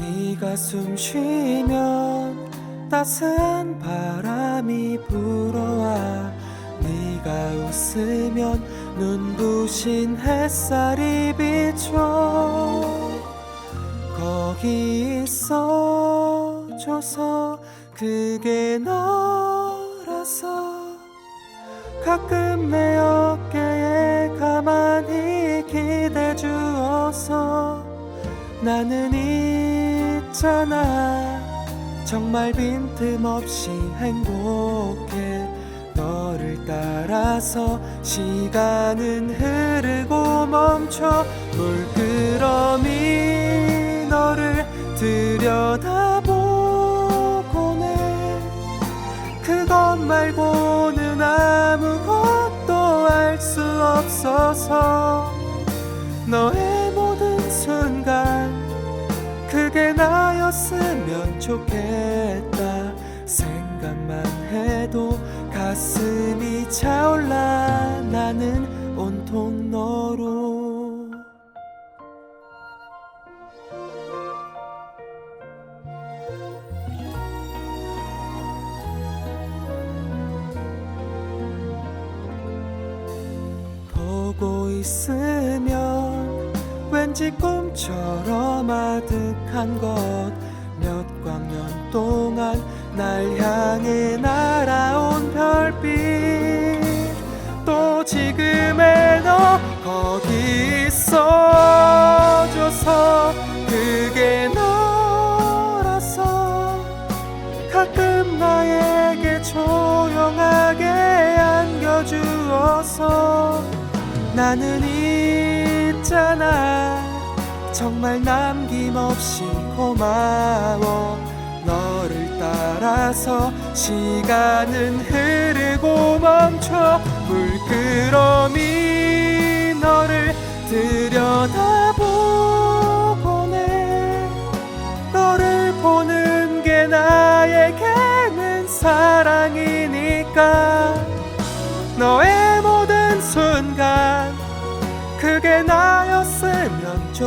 네가 숨 쉬면 따스한 바람이 불어와 네가 웃으면 눈부신 햇살이 비춰 거기 있어줘서 그게 너라서 가끔 내 어깨에 가만히 기대 주어서 나는 있잖아. 정말 빈틈없이 행복해. 너를 따라서 시간은 흐르고 멈춰. 물끄러미 너를 들여다보곤 해 그것 말고는 아무것도 알 수 없어서. 너의 나였으면 좋겠다. 생각만 해도 가슴이 차올라. 나는 온통 너로. 보고 있으면 왠지 꿈처럼 아득한 것. 몇 광년 동안 날 향해 날아온 별빛. 또 지금의 너 거기 있어줘서 그게 너라서 가끔 나에게 조용하게 안겨주어서 나는 있잖아. 정말 남김없이 고마워. 너를 따라서 시간은 흐르고 멈춰 물끄러미 너를 들여다보곤 해 너를 보는 게 나에게는 사랑이니까. 너의 모든